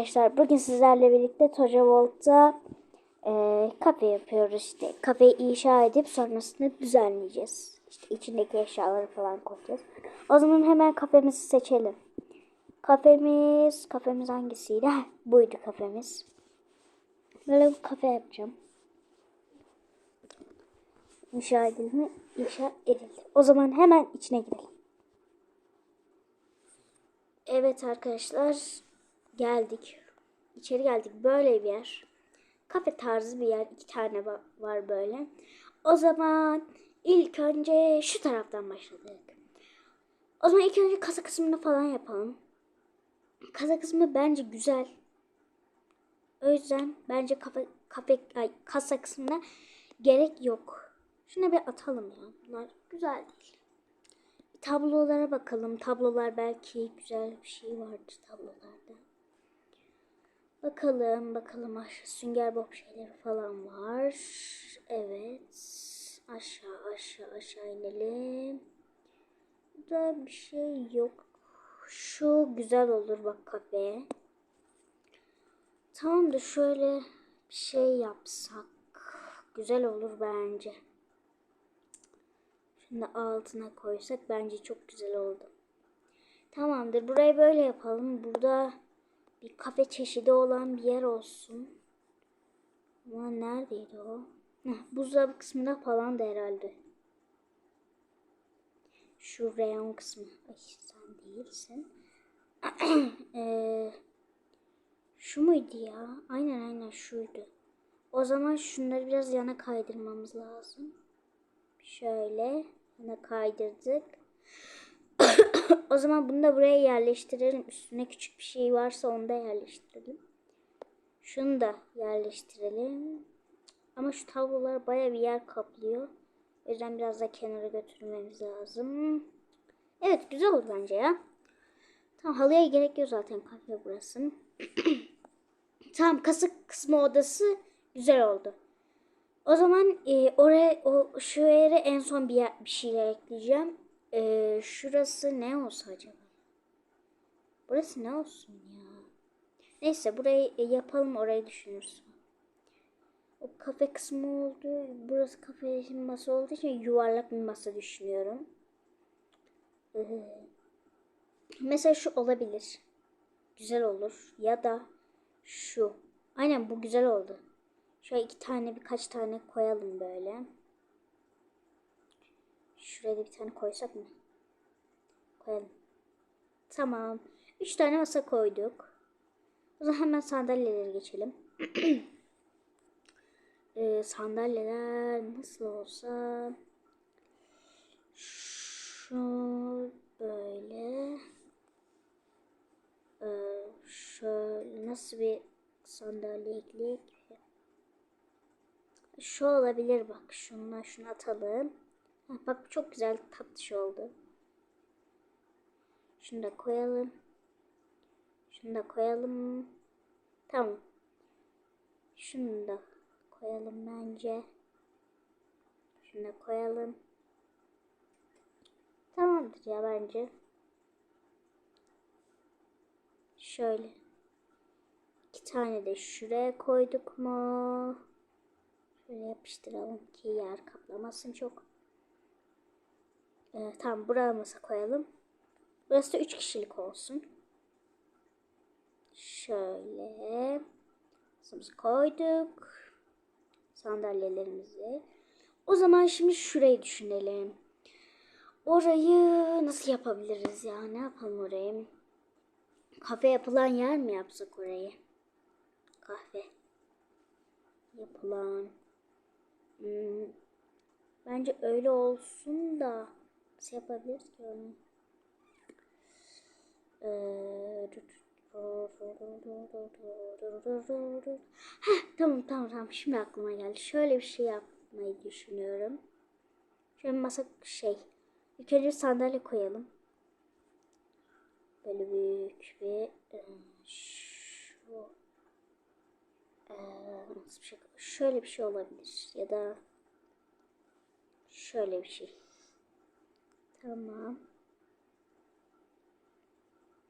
Arkadaşlar bugün sizlerle birlikte Toca Volt'ta e, kafe yapıyoruz işte. Kafeyi inşa edip sonrasında düzenleyeceğiz. İşte içindeki eşyaları falan koyacağız. O zaman hemen kafemizi seçelim. Kafemiz, kafemiz hangisiydi? Buydu kafemiz. Böyle bir kafe yapacağım. İnşa edildi? İnşa edildi. O zaman hemen içine girelim. Evet arkadaşlar geldik. İçeri geldik. Böyle bir yer. Kafe tarzı bir yer. İki tane va- var böyle. O zaman ilk önce şu taraftan başladık. O zaman ilk önce kasa kısmını falan yapalım. Kasa kısmı bence güzel. O yüzden bence kafe, kafe ay, kasa kısmına gerek yok. Şuna bir atalım ya. Bunlar güzel değil. Tablolara bakalım. Tablolar belki güzel bir şey vardır tablolarda. Bakalım bakalım aşağı sünger bob şeyleri falan var. Evet. Aşağı aşağı aşağı inelim. Burada bir şey yok. Şu güzel olur bak kafe. Tamam da şöyle bir şey yapsak güzel olur bence. Şunu da altına koysak bence çok güzel oldu. Tamamdır. Burayı böyle yapalım. Burada bir kafe çeşidi olan bir yer olsun. Ama neredeydi o? Heh, buzdolabı kısmında falan da herhalde. Şu reyon kısmı. Ay sen değilsin. Ee, şu muydu ya? Aynen aynen şuydu. O zaman şunları biraz yana kaydırmamız lazım. Şöyle yana kaydırdık. o zaman bunu da buraya yerleştirelim. Üstüne küçük bir şey varsa onu da yerleştirelim. Şunu da yerleştirelim. Ama şu tablolar baya bir yer kaplıyor. O yüzden biraz da kenara götürmemiz lazım. Evet güzel olur bence ya. Tamam halıya gerek yok zaten kafe burası. tamam kasık kısmı odası güzel oldu. O zaman e, oraya o şu yere en son bir, yer, bir şeyler ekleyeceğim. E, şurası ne olsa acaba? Burası ne olsun ya? Neyse burayı e, yapalım orayı düşünürüz. O kafe kısmı oldu. Burası kafe masa olduğu için yuvarlak bir masa düşünüyorum. Ee, mesela şu olabilir. Güzel olur. Ya da şu. Aynen bu güzel oldu. Şöyle iki tane birkaç tane koyalım böyle. Şuraya da bir tane koysak mı? Koyalım. Tamam. Üç tane masa koyduk. O zaman hemen sandalyeleri geçelim. ee, sandalyeler nasıl olsa şu böyle ee, şöyle nasıl bir sandalye ekleyek şu olabilir bak. Şundan şunu atalım. Bak çok güzel tatlış oldu. Şunu da koyalım. Şunu da koyalım. Tamam. Şunu da koyalım bence. Şunu da koyalım. Tamamdır ya bence. Şöyle. İki tane de şuraya koyduk mu? Şöyle yapıştıralım ki yer kaplamasın çok. Ee, tamam buramıza koyalım. Burası da 3 kişilik olsun. Şöyle. Masamızı koyduk. Sandalyelerimizi. O zaman şimdi şurayı düşünelim. Orayı nasıl yapabiliriz ya? Ne yapalım orayı? Kafe yapılan yer mi yapsak orayı? Kahve yapılan. Hmm. Bence öyle olsun da nasıl yapabiliriz ki? Ee, Heh, tamam tamam tamam şimdi aklıma geldi. Şöyle bir şey yapmayı düşünüyorum. Şöyle masa şey. İlk önce sandalye koyalım. Böyle büyük bir şu ee, şey? Şöyle bir şey olabilir ya da şöyle bir şey. Tamam.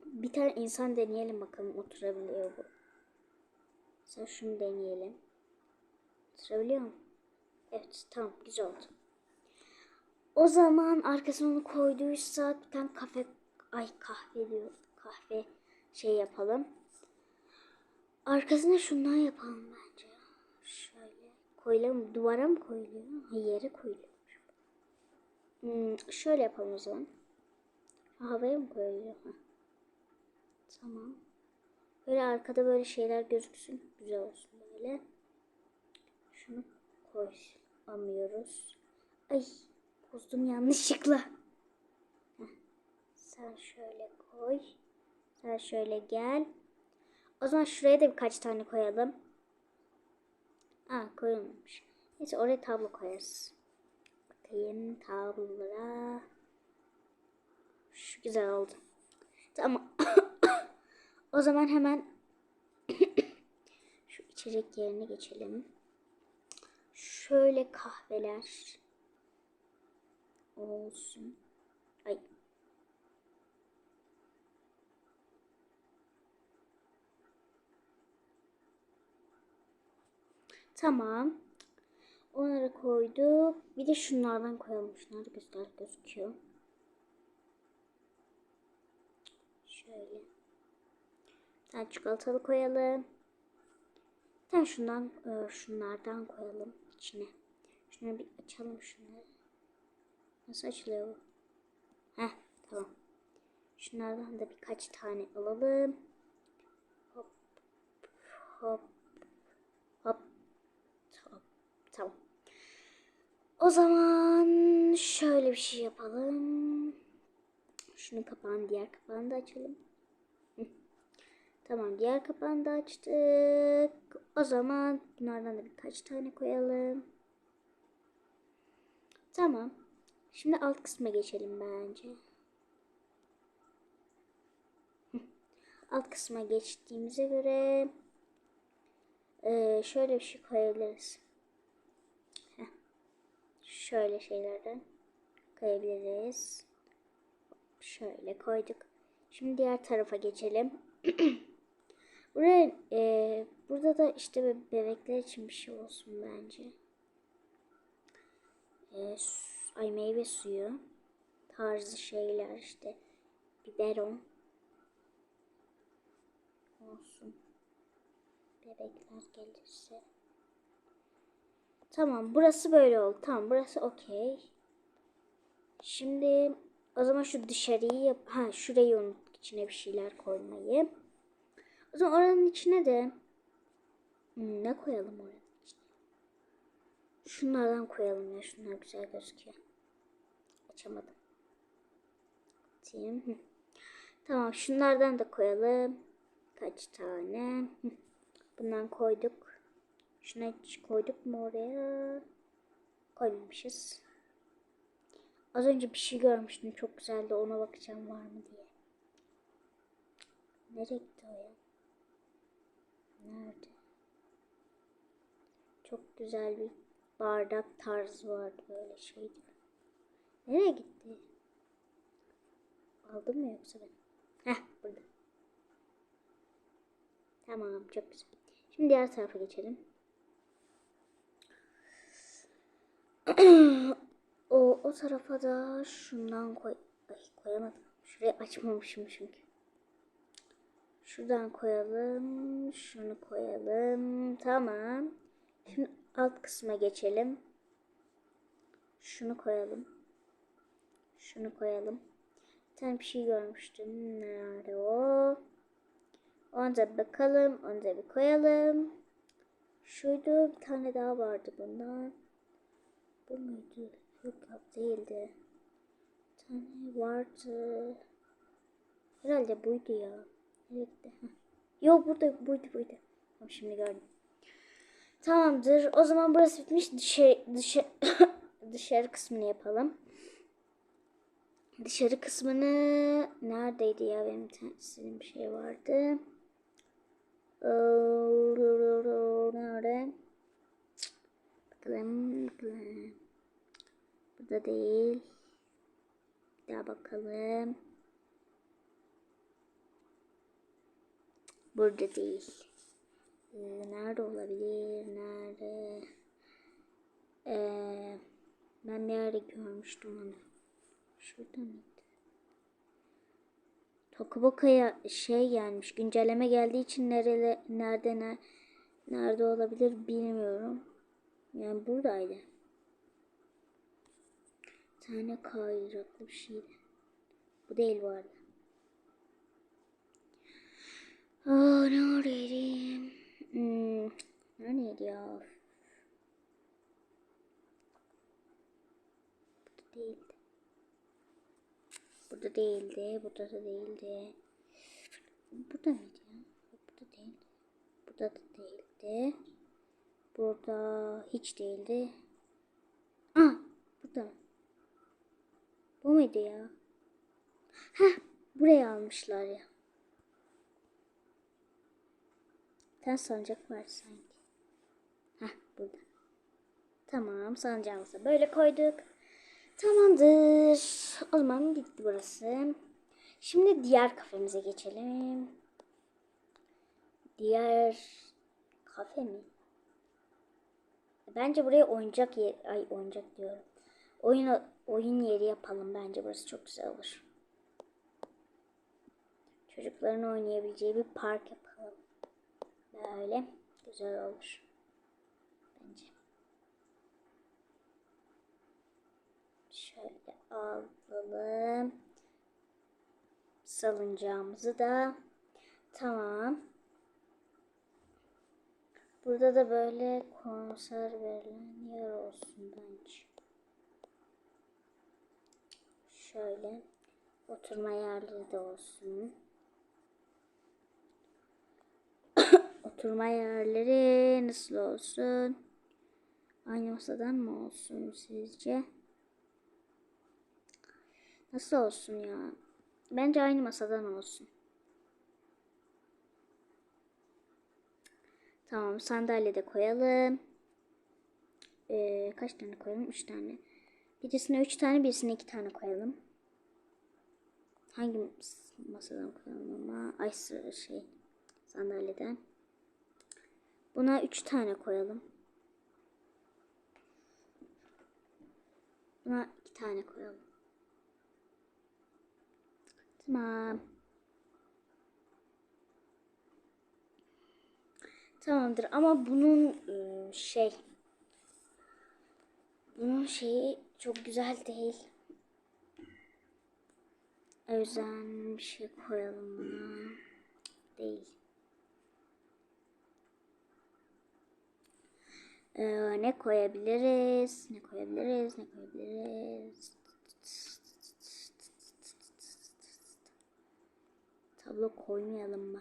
bir tane insan deneyelim bakalım oturabiliyor bu. Mesela şunu deneyelim. Oturabiliyor mu? Evet tamam güzel oldu. O zaman arkasına onu koyduysa bir tane kafe ay kahve diyor. Kahve şey yapalım. Arkasına şundan yapalım bence. Şöyle koyalım. Duvara mı koyuluyor? Yere koyuluyor. Hmm, şöyle yapalım o zaman. Havaya mı? Ha. Tamam. Böyle arkada böyle şeyler gözüksün. Güzel olsun böyle. Şunu koyamıyoruz. Ay bozdum yanlışlıkla. Heh. Sen şöyle koy. Sen şöyle gel. O zaman şuraya da birkaç tane koyalım. Aa koyulmamış. Neyse oraya tablo koyarız. Bakayım tablolara. Şu güzel oldu. Tamam. o zaman hemen şu içecek yerine geçelim. Şöyle kahveler olsun. Ay. Tamam. Onları koyduk. Bir de şunlardan koyalım. Şunlar güzel gözüküyor. Şöyle. Bir tane çikolatalı koyalım. Bir tane şundan, e, şunlardan koyalım içine. Şunları bir açalım şunları. Nasıl açılıyor bu? Heh tamam. Şunlardan da birkaç tane alalım. Hop hop hop. Tamam. O zaman şöyle bir şey yapalım. Şunu kapağını diğer kapağını da açalım. Tamam diğer kapağını da açtık. O zaman bunlardan da birkaç tane koyalım. Tamam. Şimdi alt kısma geçelim bence. Alt kısma geçtiğimize göre şöyle bir şey koyabiliriz. Şöyle şeylerden koyabiliriz. Şöyle koyduk. Şimdi diğer tarafa geçelim. Buraya e, burada da işte be- bebekler için bir şey olsun bence. E, ay meyve suyu tarzı şeyler işte biberon olsun. Bebekler gelirse. Tamam burası böyle oldu. Tamam burası okey. Şimdi o zaman şu dışarıyı yap. Ha şurayı unuttuk içine bir şeyler koymayı. O zaman oranın içine de Hmm, ne koyalım içine? Şunlardan koyalım ya. Şunlar güzel gözüküyor. Açamadım. Atayım. Tamam şunlardan da koyalım. Kaç tane? Hı. Bundan koyduk. Şuna koyduk mu oraya? Koymamışız. Az önce bir şey görmüştüm çok güzeldi ona bakacağım var mı diye. Nereye gitti o ya? Nerede? Çok güzel bir bardak tarzı vardı böyle şeydi. Nereye gitti? Aldım mı yoksa ben? Heh burada. Tamam çok güzel. Şimdi diğer tarafa geçelim. o, o tarafa da şundan koy. Ay koyamadım. Şurayı açmamışım çünkü. Şuradan koyalım. Şunu koyalım. Tamam. Şimdi alt kısma geçelim. Şunu koyalım. Şunu koyalım. Bir bir şey görmüştüm. Nerede o? Onu da bakalım. Onu da bir koyalım. Şuydu. Bir tane daha vardı bundan. Bu muydu? Yok yok değildi. Bir tane vardı. Herhalde buydu ya. Heh. Yok burada buydu buydu. Tamam şimdi gördüm. Tamamdır. O zaman burası bitmiş. Dışarı, dışarı, dışarı kısmını yapalım. Dışarı kısmını neredeydi ya benim bir şey vardı. Nerede? Bakalım, bakalım. Burada değil. Bir daha bakalım. Burada değil. Ee, nerede olabilir? Nerede? Ee, ben bir yerde görmüştüm onu. Şurada mıydı? Tokuboka'ya şey gelmiş. Güncelleme geldiği için nerede nerede ne, nerede olabilir bilmiyorum. Yani buradaydı. Tane kaydıraklı bir şeydi. Bu değil arada. Aa, neredeydi? Hmm, neredeydi ya? Burada değildi. Burada değildi. Burada da değildi. Burada mıydı ya? Burada değildi. Burada da değildi. Burada hiç değildi. Ah, burada. Bu muydu ya? Heh, buraya almışlar ya. Ten sancak var sanki. Heh, burada. Tamam, sancağımızı böyle koyduk. Tamamdır. O zaman bitti burası. Şimdi diğer kafemize geçelim. Diğer kafe mi? Bence buraya oyuncak yer, ay oyuncak diyorum. Oyun oyun yeri yapalım bence burası çok güzel olur. Çocukların oynayabileceği bir park yapalım. Böyle güzel olur. Bence. Şöyle alalım. Salıncağımızı da. Tamam. Burada da böyle konser verilen yer olsun bence. Şöyle oturma yerleri de olsun. oturma yerleri nasıl olsun? Aynı masadan mı olsun sizce? Nasıl olsun ya? Bence aynı masadan olsun. Tamam sandalye de koyalım. Ee, kaç tane koyalım? Üç tane. Birisine üç tane birisine iki tane koyalım. Hangi masadan koyalım ama? Ay şey sandalyeden. Buna üç tane koyalım. Buna iki tane koyalım. Tamam. Tamamdır ama bunun şey bunun şeyi çok güzel değil. Özen bir şey koyalım buna. Değil. Ee, ne koyabiliriz? Ne koyabiliriz? Ne koyabiliriz? Tablo koymayalım mı?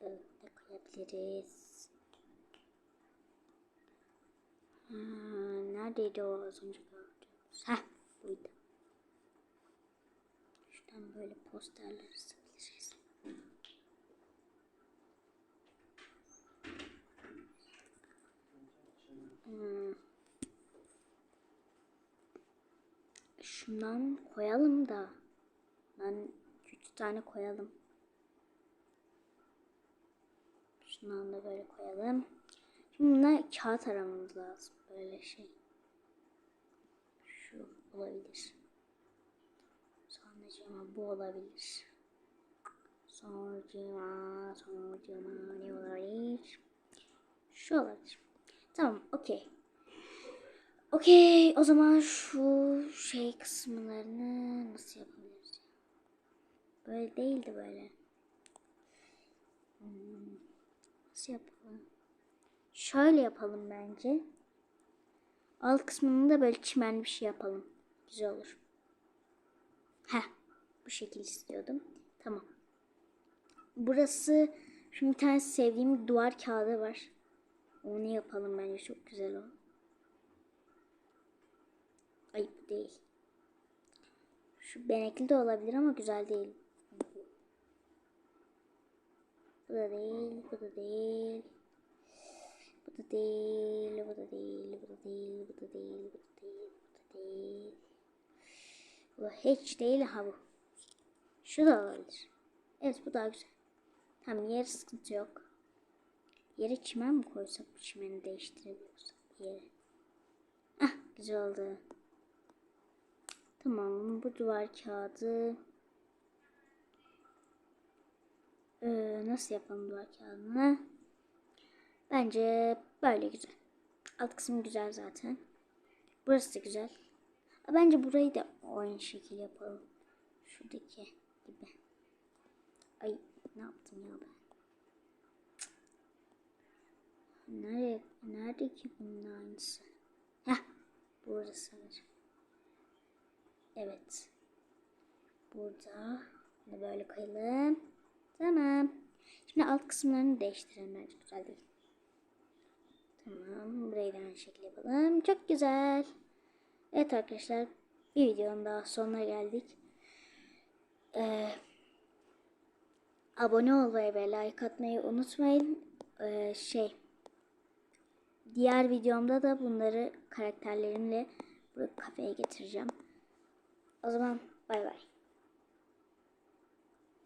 Evet, ne koyabiliriz? Ha, neredeydi o az önce gördüğümüz? Heh, buydu. Şuradan böyle posterler asabiliriz. Hmm. Şundan koyalım da. Ben 3 tane koyalım. Şundan da böyle koyalım. Şimdi buna kağıt aramamız lazım. Böyle şey. Şu olabilir. Sonracığıma bu olabilir. Sonracığıma, sonracığıma ne olabilir? Şu olabilir. Tamam, okey. Okey, o zaman şu şey kısımlarını nasıl yapabiliriz? Böyle değildi böyle. Hmm. Nasıl yapalım? Şöyle yapalım bence. Alt kısmını da böyle çimenli bir şey yapalım. Güzel olur. Heh. Bu şekil istiyordum. Tamam. Burası şimdi bir tane sevdiğim duvar kağıdı var. Onu yapalım bence çok güzel o. Ayıp değil. Şu benekli de olabilir ama güzel değil. Bu da değil, bu da değil. Bu da değil, bu da değil, bu da değil, bu da değil, bu da değil, bu da değil. Bu hiç değil ha bu. Şu da olabilir. Evet bu daha güzel. Tamam yer sıkıntı yok. Yere çimen mi koysak çimeni değiştirebiliyoruz yere. Ah güzel oldu. Tamam bu duvar kağıdı. Ee, nasıl yapalım duvar kağıdını? Bence böyle güzel. Alt kısmı güzel zaten. Burası da güzel. Bence burayı da aynı şekil yapalım. Şuradaki gibi. Ay ne yaptım ya ben? Nerede, nerede ki bunun aynısı? Heh, burada sanırım. Evet. Burada. Böyle koyalım. Tamam. Şimdi alt kısımlarını değiştirelim bence güzel değil. Tamam. Burayı da aynı şekilde yapalım. Çok güzel. Evet arkadaşlar. Bir videonun daha sonuna geldik. Ee, abone olmayı ve like atmayı unutmayın. Ee, şey. Diğer videomda da bunları karakterlerimle kafeye getireceğim. O zaman bay bay.